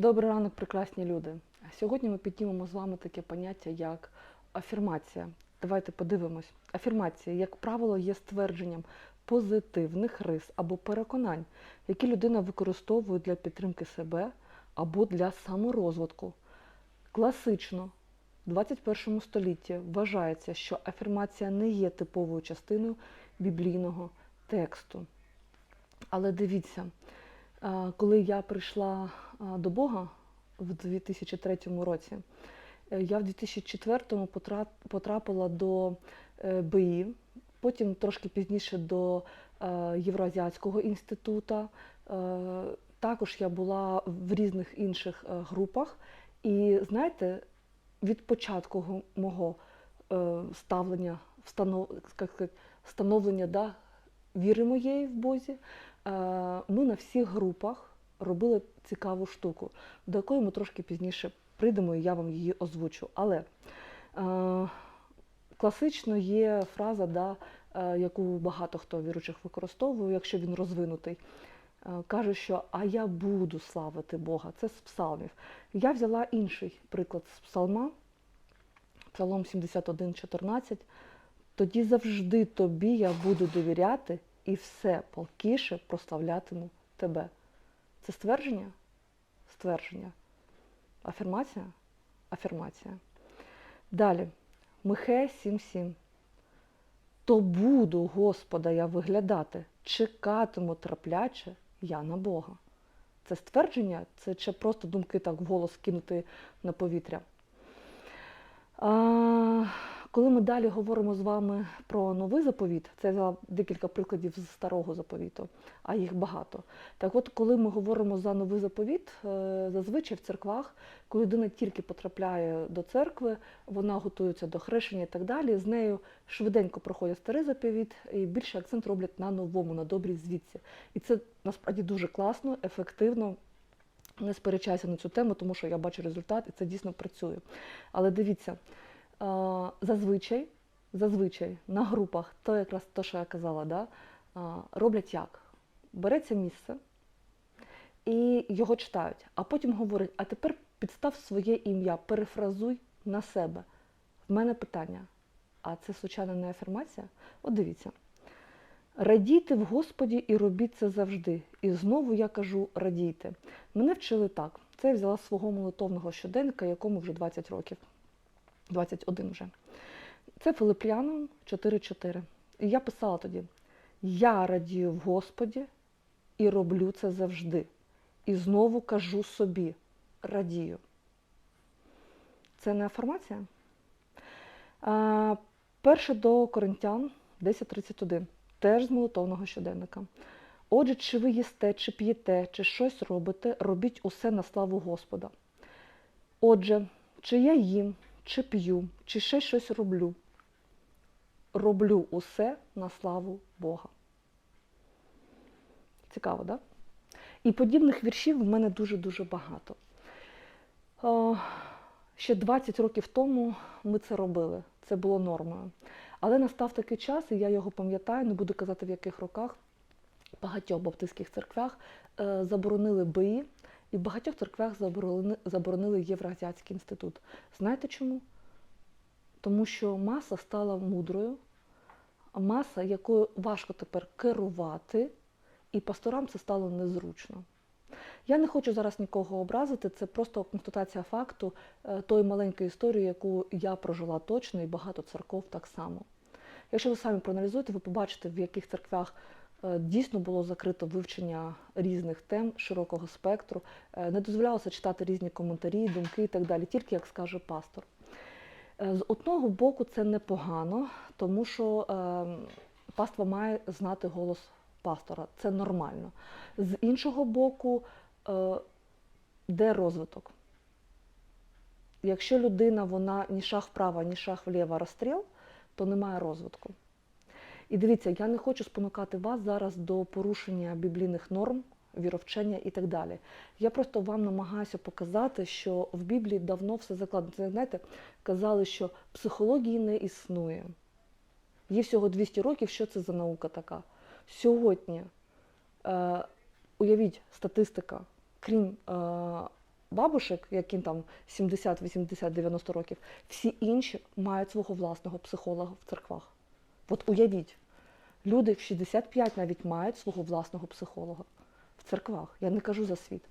Добрий ранок, прекрасні люди. Сьогодні ми піднімемо з вами таке поняття, як афірмація. Давайте подивимось. Афірмація, як правило, є ствердженням позитивних рис або переконань, які людина використовує для підтримки себе або для саморозвитку. Класично в 21 столітті вважається, що афірмація не є типовою частиною біблійного тексту. Але дивіться, коли я прийшла до Бога в 2003 році, е, я в 2004 потра- потрапила до е, БІ, потім трошки пізніше до е, Євроазіатського інституту. Також я була в різних інших групах. І знаєте, від початку го- мого ставлення, встанов, як сказати, становлення да, віри моєї в Бозі, ми на всіх групах робили цікаву штуку, до якої ми трошки пізніше прийдемо, і я вам її озвучу. Але е, класично є фраза, да, е, яку багато хто віручих використовує, якщо він розвинутий. Е, Каже, що а я буду славити Бога. Це з псалмів. Я взяла інший приклад з псалма, Псалом 71,14. Тоді завжди тобі я буду довіряти і все палкіше прославлятиму тебе. Це ствердження? Ствердження. Афірмація? Афірмація. Далі. Михея 7.7. То буду, Господа, я виглядати, чекатиму терпляче я на Бога. Це ствердження, це чи просто думки так вголос кинути на повітря. А, коли ми далі говоримо з вами про новий заповіт, це я взяла декілька прикладів з старого заповіту, а їх багато. Так от, коли ми говоримо за новий заповіт, е, зазвичай в церквах, коли людина тільки потрапляє до церкви, вона готується до хрещення і так далі, з нею швиденько проходять старий заповіт і більше акцент роблять на новому, на добрій звідці. І це насправді дуже класно, ефективно. Не сперечайся на цю тему, тому що я бачу результат і це дійсно працює. Але дивіться, зазвичай, зазвичай на групах, то якраз те, що я казала, да, роблять як? Береться місце і його читають, а потім говорять, а тепер підстав своє ім'я, перефразуй на себе. В мене питання, а це случайно не афірмація? От дивіться. Радійте в Господі і робіть це завжди. І знову я кажу радійте. Мене вчили так. Це я взяла свого молитовного щоденника, якому вже 20 років, 21 вже. Це Филип'янам 4.4. І я писала тоді: Я радію в Господі і роблю це завжди. І знову кажу собі радію. Це не афірмація? А, перше до Коринтян 10.31. Теж з молитовного щоденника. Отже, чи ви їсте, чи п'єте, чи щось робите, робіть усе на славу Господа. Отже, чи я їм, чи п'ю, чи ще щось роблю, роблю усе на славу Бога. Цікаво? Да? І подібних віршів в мене дуже-дуже багато. О, ще 20 років тому ми це робили, це було нормою. Але настав такий час, і я його пам'ятаю, не буду казати в яких роках, в багатьох баптистських церквях е, заборонили БІ, і в багатьох церквях заборонили, заборонили Євроазіатський інститут. Знаєте чому? Тому що маса стала мудрою, маса, якою важко тепер керувати, і пасторам це стало незручно. Я не хочу зараз нікого образити, це просто констатація факту е, тої маленької історії, яку я прожила точно, і багато церков так само. Якщо ви самі проаналізуєте, ви побачите, в яких церквях е, дійсно було закрито вивчення різних тем широкого спектру, е, не дозволялося читати різні коментарі, думки і так далі, тільки як скаже пастор. Е, З одного боку, це непогано, тому що е, паства має знати голос пастора. Це нормально. З іншого боку, е, де розвиток? Якщо людина вона ні шаг вправо, ні шаг вліво розстріл, то немає розвитку. І дивіться, я не хочу спонукати вас зараз до порушення біблійних норм, віровчення і так далі. Я просто вам намагаюся показати, що в Біблії давно все закладено. Це, знаєте, казали, що психології не існує. Їй всього 200 років, що це за наука така? Сьогодні, е, уявіть, статистика, крім е, бабушек, яким там 70, 80, 90 років, всі інші мають свого власного психолога в церквах. От уявіть, люди в 65 навіть мають свого власного психолога в церквах. Я не кажу за світ.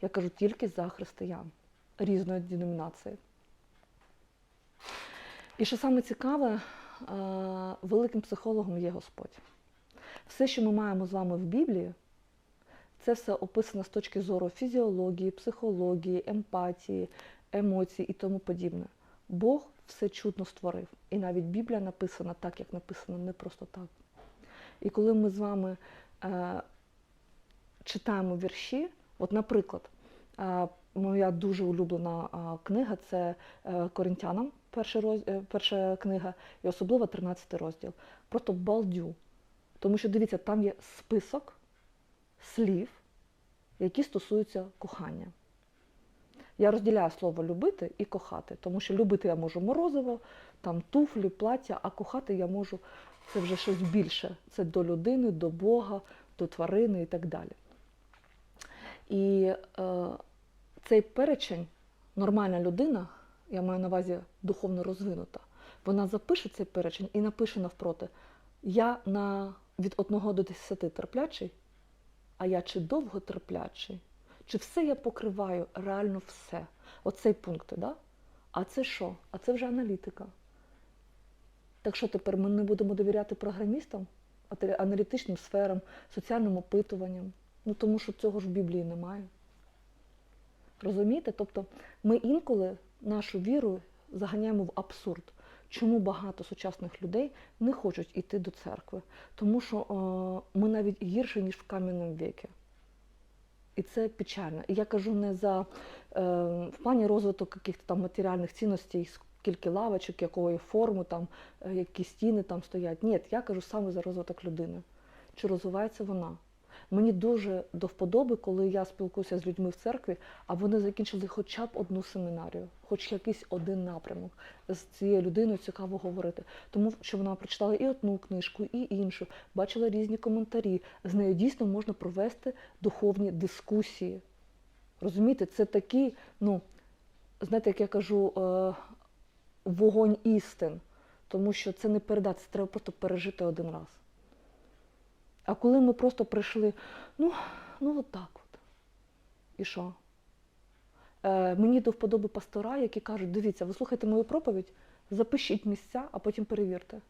Я кажу тільки за християн різної деномінації. І що саме цікаве, е, великим психологом є Господь. Все, що ми маємо з вами в Біблії, це все описано з точки зору фізіології, психології, емпатії, емоцій і тому подібне. Бог все чудно створив. І навіть Біблія написана так, як написано, не просто так. І коли ми з вами е, читаємо вірші, от, наприклад, е, моя дуже улюблена е, книга це е, Коринтянам, перша, роз, е, перша книга, і особливо 13 розділ. Просто балдю. Тому що дивіться, там є список слів, які стосуються кохання. Я розділяю слово любити і кохати, тому що любити я можу морозиво, там туфлі, плаття, а кохати я можу це вже щось більше. Це до людини, до Бога, до тварини і так далі. І е, цей перечень, нормальна людина, я маю на увазі духовно розвинута, вона запише цей перечень і напише навпроти: я на від 1 до 10 терплячий, а я чи довго терплячий, чи все я покриваю, реально все. Оцей пункт, да? А це що? А це вже аналітика. Так що тепер ми не будемо довіряти програмістам, аналітичним сферам, соціальним опитуванням? Ну тому що цього ж в Біблії немає. Розумієте? Тобто ми інколи нашу віру заганяємо в абсурд. Чому багато сучасних людей не хочуть йти до церкви? Тому що е, ми навіть гірше, ніж в кам'яному віці. І це печально. І я кажу не за е, в плані розвиток якихось там матеріальних цінностей, скільки лавочок, якої форму, там, е, які стіни там стоять. Ні, я кажу саме за розвиток людини. Чи розвивається вона? Мені дуже до вподоби, коли я спілкуюся з людьми в церкві, а вони закінчили хоча б одну семінарію, хоч якийсь один напрямок. З цією людиною цікаво говорити. Тому що вона прочитала і одну книжку, і іншу, бачила різні коментарі. З нею дійсно можна провести духовні дискусії. Розумієте, це такий, ну, знаєте, як я кажу, е, вогонь істин. Тому що це не передати, це треба просто пережити один раз. А коли ми просто прийшли, ну, ну от так от. І що? Е, мені до вподоби пастора, які кажуть, дивіться, ви слухайте мою проповідь, запишіть місця, а потім перевірте.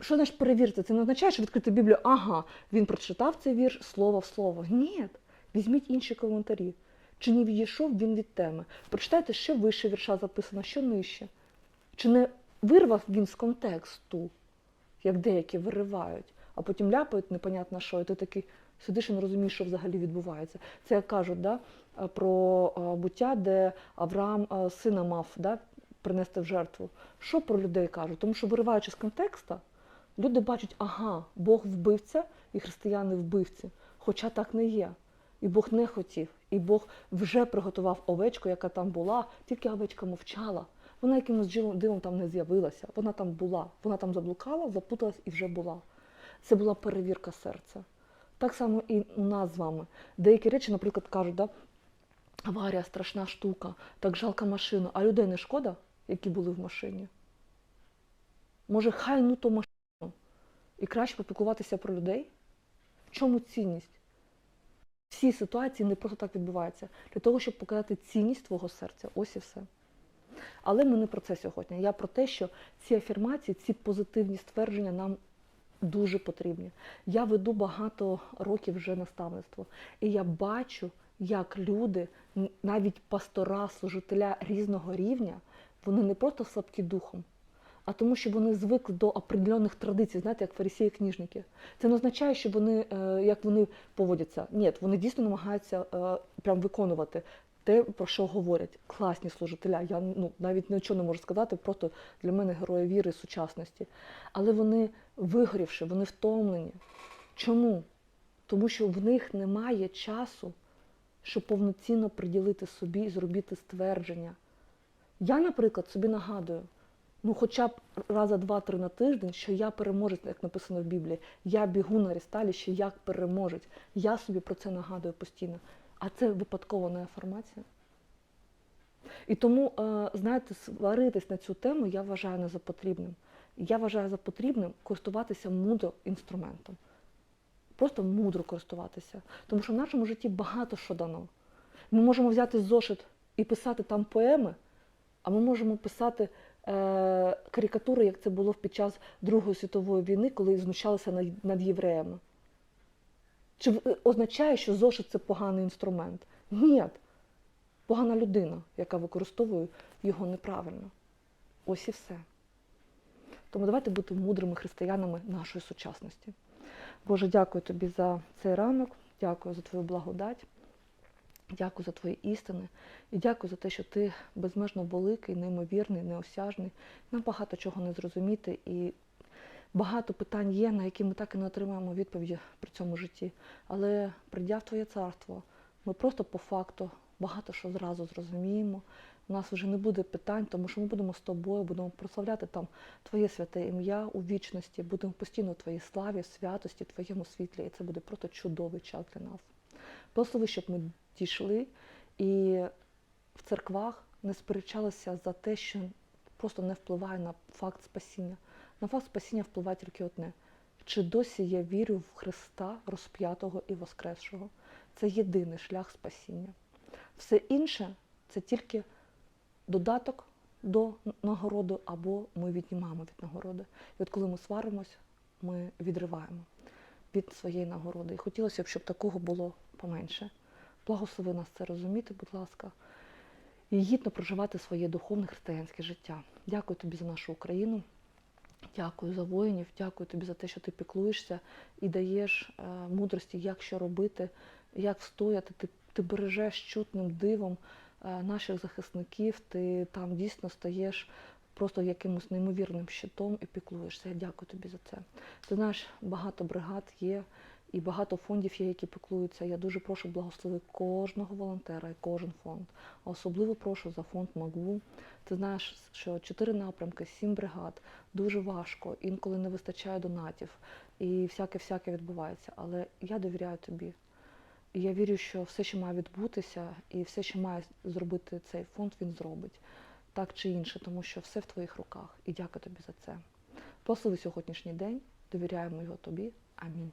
Що значить перевірте? Це не означає, що відкрити Біблію, ага, він прочитав цей вірш слово в слово. Ні, візьміть інші коментарі. Чи не відійшов він від теми? Прочитайте, що вище вірша записано, що нижче. Чи не вирвав він з контексту, як деякі виривають, а потім ляпають непонятно що, і ти такий сидиш і не розумієш, що взагалі відбувається. Це як кажуть да, е, про е, буття, де Авраам е, сина мав да, принести в жертву. Що про людей кажуть? Тому що вириваючи з контекста, люди бачать, ага, Бог вбивця і християни вбивці. Хоча так не є. І Бог не хотів. І Бог вже приготував овечку, яка там була, тільки овечка мовчала. Вона якимось дивом- там не з'явилася. Вона там була. Вона там заблукала, запуталась і вже була. Це була перевірка серця. Так само і у нас з вами. Деякі речі, наприклад, кажуть, да, аварія страшна штука, так жалко машину, а людей не шкода, які були в машині. Може, хай ну то машину. І краще попікуватися про людей? В чому цінність? Всі ситуації не просто так відбуваються. Для того, щоб показати цінність твого серця. Ось і все. Але ми не про це сьогодні. Я про те, що ці афірмації, ці позитивні ствердження нам дуже потрібні. Я веду багато років вже наставництво, і я бачу, як люди, навіть пастора, служителя різного рівня, вони не просто слабкі духом, а тому, що вони звикли до определених традицій, знаєте, як фарисії книжники. Це не означає, що вони е, як вони поводяться. Ні, вони дійсно намагаються е, прям виконувати те, про що говорять. Класні служителя. Я ну, навіть нічого не можу сказати, просто для мене герої віри сучасності. Але вони вигорівши, вони втомлені. Чому? Тому що в них немає часу, щоб повноцінно приділити собі і зробити ствердження. Я, наприклад, собі нагадую, ну хоча б раза два-три на тиждень, що я переможець, як написано в Біблії. Я бігу на рісталіще як переможець. Я собі про це нагадую постійно. А це випадково не афірмація. І тому, е, знаєте, сваритись на цю тему я вважаю не за потрібним. Я вважаю за потрібним користуватися мудро інструментом. Просто мудро користуватися. Тому що в нашому житті багато що дано. Ми можемо взяти зошит і писати там поеми, а ми можемо писати е, карикатури, як це було під час Другої світової війни, коли знущалися над євреями. Чи означає, що зошит це поганий інструмент? Ні. Погана людина, яка використовує його неправильно. Ось і все. Тому давайте бути мудрими християнами нашої сучасності. Боже, дякую тобі за цей ранок, дякую за твою благодать, дякую за твої істини і дякую за те, що ти безмежно великий, неймовірний, неосяжний. Нам багато чого не зрозуміти, і багато питань є, на які ми так і не отримаємо відповіді при цьому житті. Але прийдя в Твоє царство, ми просто по факту багато що зразу зрозуміємо. У нас вже не буде питань, тому що ми будемо з тобою, будемо прославляти там Твоє святе ім'я у вічності, будемо постійно у Твоїй славі, святості, Твоєму світлі. І це буде просто чудовий час для нас. Благослови, щоб ми дійшли і в церквах не сперечалися за те, що просто не впливає на факт спасіння. На факт спасіння впливає тільки одне. Чи досі я вірю в Христа розп'ятого і воскресшого? Це єдиний шлях спасіння. Все інше це тільки додаток до нагороди, або ми віднімаємо від нагороди. І от коли ми сваримось, ми відриваємо від своєї нагороди. І хотілося б, щоб такого було поменше. Благослови нас це розуміти, будь ласка, і гідно проживати своє духовне християнське життя. Дякую тобі за нашу Україну. Дякую за воїнів, дякую тобі за те, що ти піклуєшся і даєш е, мудрості, як що робити, як встояти. Ти, ти бережеш чутним дивом е, наших захисників, ти там дійсно стаєш просто якимось неймовірним щитом і піклуєшся. Я дякую тобі за це. Ти знаєш, багато бригад є і багато фондів є, які піклуються. Я дуже прошу благослови кожного волонтера і кожен фонд. Особливо прошу за фонд МАГУ. Ти знаєш, що чотири напрямки, сім бригад, дуже важко, інколи не вистачає донатів, і всяке-всяке відбувається. Але я довіряю тобі. І я вірю, що все, що має відбутися, і все, що має зробити цей фонд, він зробить так чи інше, тому що все в твоїх руках. І дякую тобі за це. Благослови сьогоднішній день, довіряємо його тобі. Амінь.